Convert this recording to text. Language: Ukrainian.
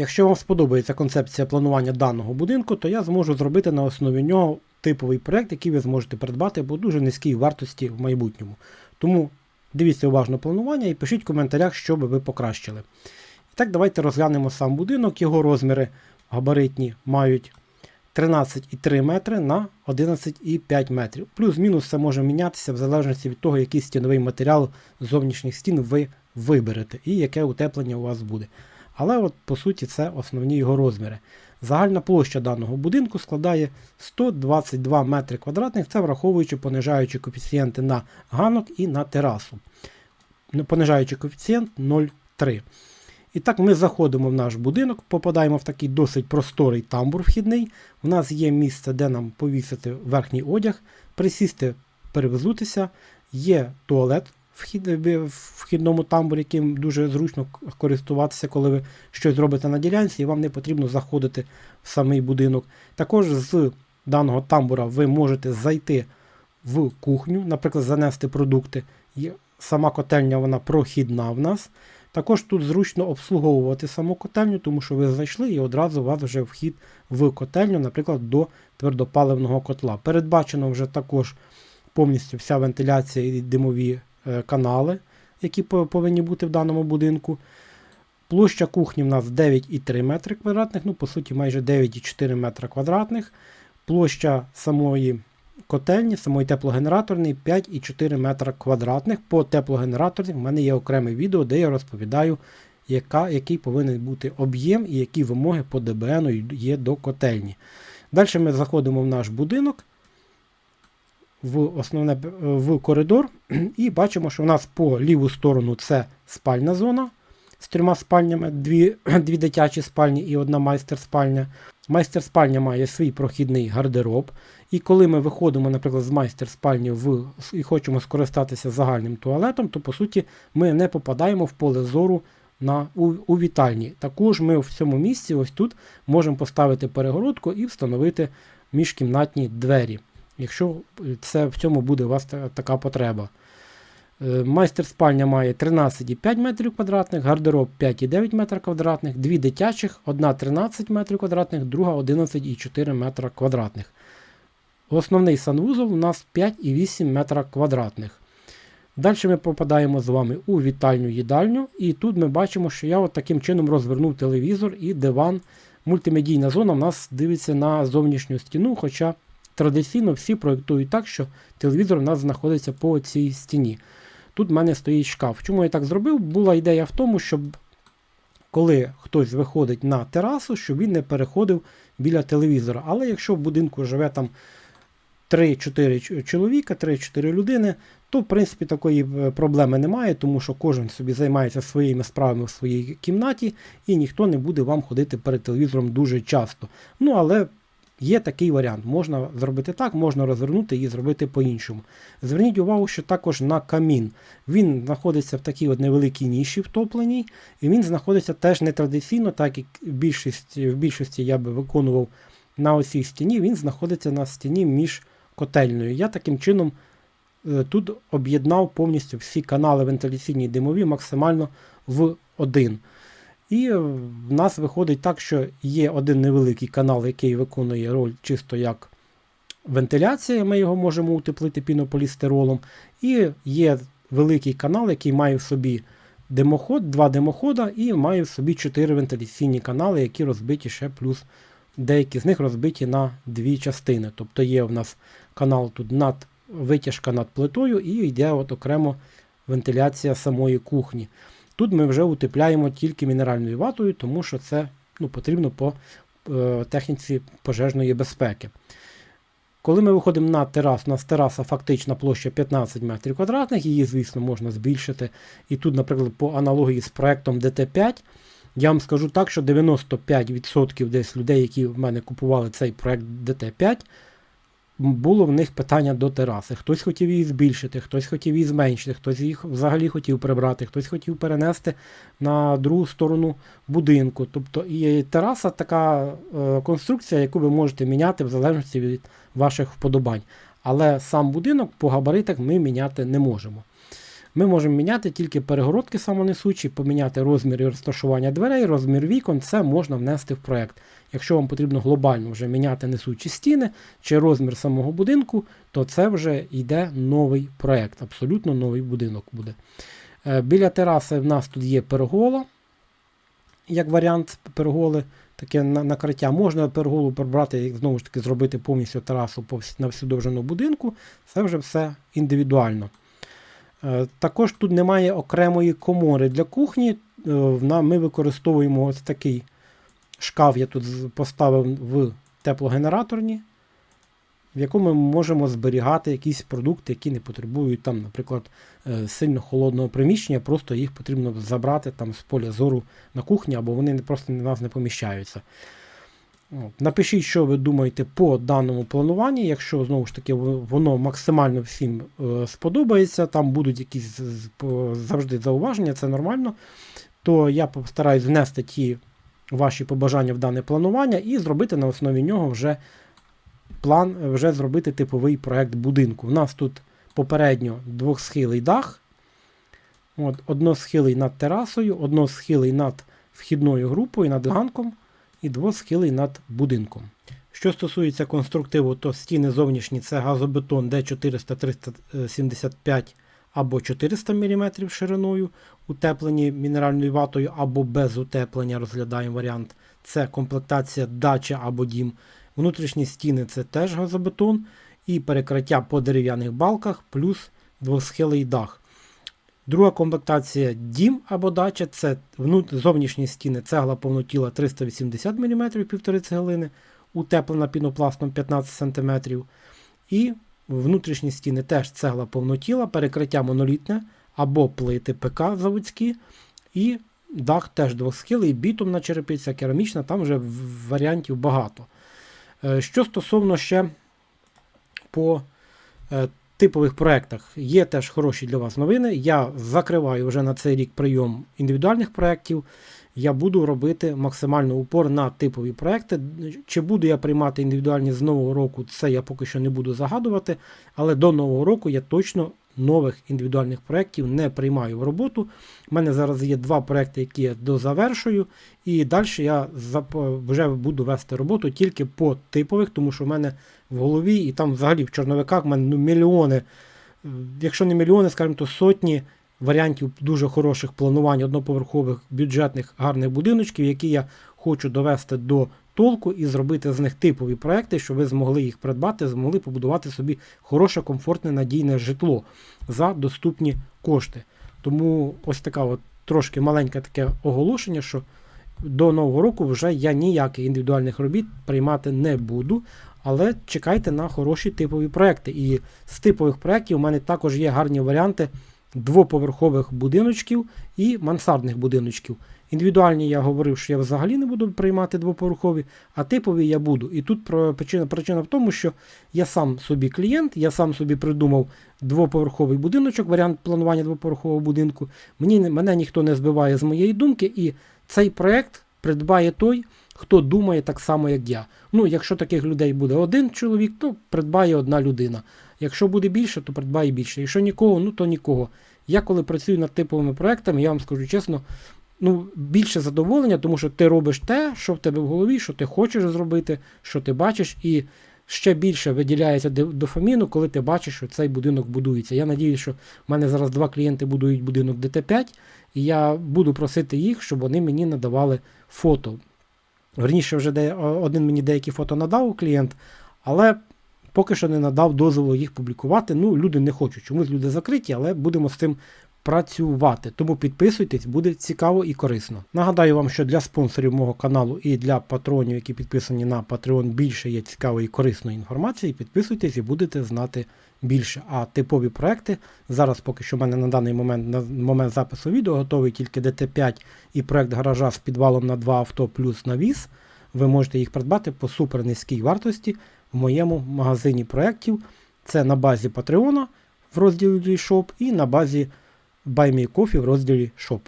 Якщо вам сподобається концепція планування даного будинку, то я зможу зробити на основі нього типовий проект, який ви зможете придбати по дуже низькій вартості в майбутньому. Тому дивіться уважно планування і пишіть в коментарях, що би ви покращили. І так, давайте розглянемо сам будинок. Його розміри габаритні мають 13,3 метри на 11,5 метрів. Плюс-мінус це може мінятися в залежності від того, який стіновий матеріал зовнішніх стін ви виберете і яке утеплення у вас буде. Але от по суті це основні його розміри. Загальна площа даного будинку складає 122 метри квадратних, це враховуючи понижаючі коефіцієнти на ганок і на терасу. Понижаючий коефіцієнт 0,3. І так ми заходимо в наш будинок, попадаємо в такий досить просторий тамбур вхідний. У нас є місце, де нам повісити верхній одяг, присісти, перевзутися. Є туалет вхід, в вхідному тамбурі, яким дуже зручно користуватися, коли ви щось робите на ділянці, і вам не потрібно заходити в самий будинок. Також з даного тамбура ви можете зайти в кухню, наприклад, занести продукти. Сама котельня вона прохідна в нас. Також тут зручно обслуговувати саму котельню, тому що ви зайшли і одразу у вас вже вхід в котельню, наприклад, до твердопаливного котла. Передбачено вже також повністю вся вентиляція і димові канали, які повинні бути в даному будинку. Площа кухні в нас 9,3 метри квадратних, ну, по суті, майже 9,4 метра квадратних. Площа самої котельні, самої теплогенераторної 5,4 метра квадратних. По теплогенераторних в мене є окреме відео, де я розповідаю, яка, який повинен бути об'єм і які вимоги по ДБН є до котельні. Далі ми заходимо в наш будинок в основне, в коридор і бачимо, що в нас по ліву сторону це спальна зона з трьома спальнями, дві, дві дитячі спальні і одна майстер-спальня. Майстер-спальня має свій прохідний гардероб. І коли ми виходимо, наприклад, з майстер-спальні в і хочемо скористатися загальним туалетом, то по суті ми не попадаємо в поле зору на, у, у вітальні. Також ми в цьому місці, ось тут, можемо поставити перегородку і встановити міжкімнатні двері, якщо це в цьому буде у вас така потреба. Е, майстер-спальня має 13,5 метрів квадратних, гардероб 5,9 метра квадратних, дві дитячих, одна 13 метрів квадратних, друга 11,4 метра квадратних. Основний санвузол у нас 5,8 метра квадратних. Далі ми попадаємо з вами у вітальню їдальню, і тут ми бачимо, що я от таким чином розвернув телевізор і диван. Мультимедійна зона у нас дивиться на зовнішню стіну, хоча традиційно всі проєктують так, що телевізор у нас знаходиться по цій стіні. Тут в мене стоїть шкаф. Чому я так зробив? Була ідея в тому, щоб коли хтось виходить на терасу, щоб він не переходив біля телевізора. Але якщо в будинку живе там 3-4 чоловіка, 3-4 людини, то в принципі такої е, проблеми немає, тому що кожен собі займається своїми справами в своїй кімнаті, і ніхто не буде вам ходити перед телевізором дуже часто. Ну, але є такий варіант. Можна зробити так, можна розвернути і зробити по-іншому. Зверніть увагу, що також на камін. Він знаходиться в такій от невеликій ніші втопленій, і він знаходиться теж нетрадиційно, так як більшість, в більшості я би виконував на оцій стіні, він знаходиться на стіні між котельною. Я таким чином е, тут об'єднав повністю всі канали вентиляційні димові максимально в один. І в нас виходить так, що є один невеликий канал, який виконує роль чисто як вентиляція, ми його можемо утеплити пінополістиролом. І є великий канал, який має в собі димоход, два димохода і має в собі чотири вентиляційні канали, які розбиті ще плюс деякі з них розбиті на дві частини. Тобто є в нас канал тут над витяжка над плитою і йде от окремо вентиляція самої кухні. Тут ми вже утепляємо тільки мінеральною ватою, тому що це ну, потрібно по е, техніці пожежної безпеки. Коли ми виходимо на терасу, у нас тераса фактична площа 15 метрів квадратних, її, звісно, можна збільшити. І тут, наприклад, по аналогії з проектом ДТ5, я вам скажу так, що 95% десь людей, які в мене купували цей проект ДТ5, було в них питання до тераси. Хтось хотів її збільшити, хтось хотів її зменшити, хтось їх взагалі хотів прибрати, хтось хотів перенести на другу сторону будинку. Тобто і тераса така е, конструкція, яку ви можете міняти в залежності від ваших вподобань. Але сам будинок по габаритах ми міняти не можемо. Ми можемо міняти тільки перегородки самонесучі, поміняти розмір і розташування дверей, розмір вікон, це можна внести в проект. Якщо вам потрібно глобально вже міняти несучі стіни чи розмір самого будинку, то це вже йде новий проект, абсолютно новий будинок буде. Е, Біля тераси в нас тут є пергола, як варіант перголи, таке накриття. Можна перголу прибрати, і знову ж таки, зробити повністю терасу на всю довжину будинку. Це вже все індивідуально. Е, Також тут немає окремої комори для кухні. Е, Ми використовуємо ось такий шкаф, я тут поставив в теплогенераторні, в якому ми можемо зберігати якісь продукти, які не потребують, там, наприклад, е, сильно холодного приміщення, просто їх потрібно забрати там, з поля зору на кухні, або вони просто на нас не поміщаються. От. Напишіть, що ви думаєте по даному плануванні. Якщо знову ж таки воно максимально всім е, сподобається, там будуть якісь завжди зауваження, це нормально, то я постараюсь внести ті ваші побажання в дане планування і зробити на основі нього вже план, вже зробити типовий проект будинку. У нас тут попередньо двохсхилий дах, от, односхилий над терасою, односхилий над вхідною групою, над ганком і двосхилий над будинком. Що стосується конструктиву, то стіни зовнішні це газобетон D400 375 або 400 мм шириною, утеплені мінеральною ватою або без утеплення, розглядаємо варіант. Це комплектація дача або дім. Внутрішні стіни це теж газобетон і перекриття по дерев'яних балках, плюс двосхилий дах. Друга комплектація дім або дача це зовнішні стіни цегла повнотіла 380 мм, півтори цеглини, утеплена пінопластом 15 см. І внутрішні стіни теж цегла повнотіла, перекриття монолітне або плити ПК заводські. І дах теж двосхилий, бітумна черепиця, керамічна, там вже варіантів багато. Е, Що стосовно ще по е, типових проєктах, є теж хороші для вас новини. Я закриваю вже на цей рік прийом індивідуальних проєктів. Я буду робити максимально упор на типові проекти. Чи буду я приймати індивідуальні з нового року, це я поки що не буду загадувати. Але до нового року я точно нових індивідуальних проєктів не приймаю в роботу. У мене зараз є два проекти, які я дозавершую, і далі я вже буду вести роботу тільки по типових, тому що в мене в голові і там взагалі в чорновиках в мене ну, мільйони, якщо не мільйони, скажімо, то сотні варіантів дуже хороших планувань одноповерхових бюджетних гарних будиночків, які я хочу довести до толку і зробити з них типові проекти, щоб ви змогли їх придбати, змогли побудувати собі хороше, комфортне, надійне житло за доступні кошти. Тому ось така от трошки маленьке таке оголошення, що до нового року вже я ніяких індивідуальних робіт приймати не буду. Але чекайте на хороші типові проекти. І з типових проєктів у мене також є гарні варіанти двоповерхових будиночків і мансардних будиночків. Індивідуальні я говорив, що я взагалі не буду приймати двоповерхові, а типові я буду. І тут причина, причина в тому, що я сам собі клієнт, я сам собі придумав двоповерховий будиночок, варіант планування двоповерхового будинку. Мені, мене ніхто не збиває з моєї думки, і цей проект придбає той, хто думає так само, як я. Ну, якщо таких людей буде один чоловік, то придбає одна людина. Якщо буде більше, то придбає більше. Якщо нікого, ну то нікого. Я коли працюю над типовими проектами, я вам скажу чесно, ну, більше задоволення, тому що ти робиш те, що в тебе в голові, що ти хочеш зробити, що ти бачиш, і ще більше виділяється дофаміну, коли ти бачиш, що цей будинок будується. Я надіюся, що в мене зараз два клієнти будують будинок ДТ5, і я буду просити їх, щоб вони мені надавали фото. Верніше, вже де, один мені деякі фото надав клієнт, але поки що не надав дозволу їх публікувати. Ну, люди не хочуть. Чомусь люди закриті, але будемо з цим працювати. Тому підписуйтесь, буде цікаво і корисно. Нагадаю вам, що для спонсорів мого каналу і для патронів, які підписані на Patreon, більше є цікавої і корисної інформації. Підписуйтесь і будете знати більше. А типові проекти зараз, поки що в мене на даний момент на момент запису відео готовий тільки DT5 і проект гаража з підвалом на 2 авто плюс навіс. Ви можете їх придбати по супер низькій вартості в моєму магазині проєктів. Це на базі Patreon в розділі Shop і на базі Buy Me Coffee в розділі Shop.